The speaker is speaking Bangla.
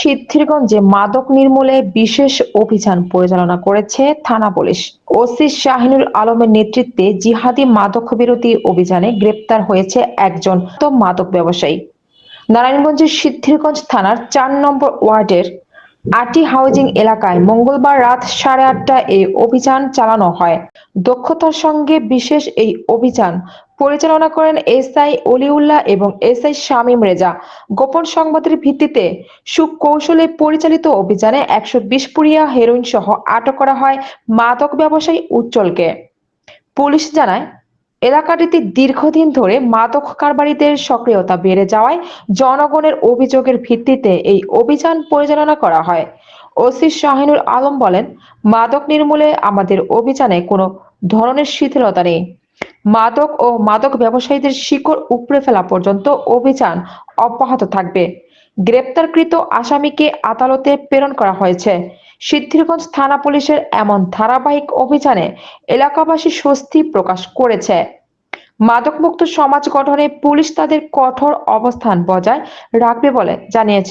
সিদ্ধিরগঞ্জে মাদক নির্মূলে বিশেষ অভিযান পরিচালনা করেছে থানা পুলিশ। ওসি শাহিনুর আলমের নেতৃত্বে জিহাদি মাদক বিরোধী অভিযানে গ্রেপ্তার হয়েছে একজন মাদক ব্যবসায়ী। নারায়ণগঞ্জের সিদ্ধিরগঞ্জ থানার চার নম্বর ওয়ার্ডের আটি হাউজিং এলাকায় মঙ্গলবার রাত সাড়ে আটটা এই অভিযান চালানো হয়। দক্ষতার সঙ্গে বিশেষ এই অভিযান পরিচালনা করেন এসআই অলিউল্লাহ এবং এসআই শামীম রেজা। গোপন সংবাদের ভিত্তিতে সুকৌশলে পরিচালিত অভিযানে একশো বিশ পুরিয়া হেরোইন সহ আটক করা হয় মাদক ব্যবসায়ী উজ্জ্বলকে। পুলিশ জানায়, এলাকাটিতে দীর্ঘদিন ধরে মাদক কারবারিদের সক্রিয়তা বেড়ে যাওয়ায় জনগণের অভিযোগের ভিত্তিতে এই অভিযান পরিচালনা করা হয়। ওসি শাহিনুর আলম বলেন, মাদক নির্মূলে আমাদের অভিযানে কোনো ধরনের শিথিলতা নেই। মাদক ও মাদক ব্যবসায়ীদের শিকড় উপড়ে ফেলা পর্যন্ত অভিযান অব্যাহত থাকবে। গ্রেপ্তারকৃত আসামিকে আদালতে প্রেরণ করা হয়েছে। সিদ্ধিরগঞ্জ থানা পুলিশের এমন ধারাবাহিক অভিযানে এলাকাবাসী স্বস্তি প্রকাশ করেছে। মাদকমুক্ত সমাজ গঠনে পুলিশ তাদের কঠোর অবস্থান বজায় রাখবে বলে জানিয়েছে।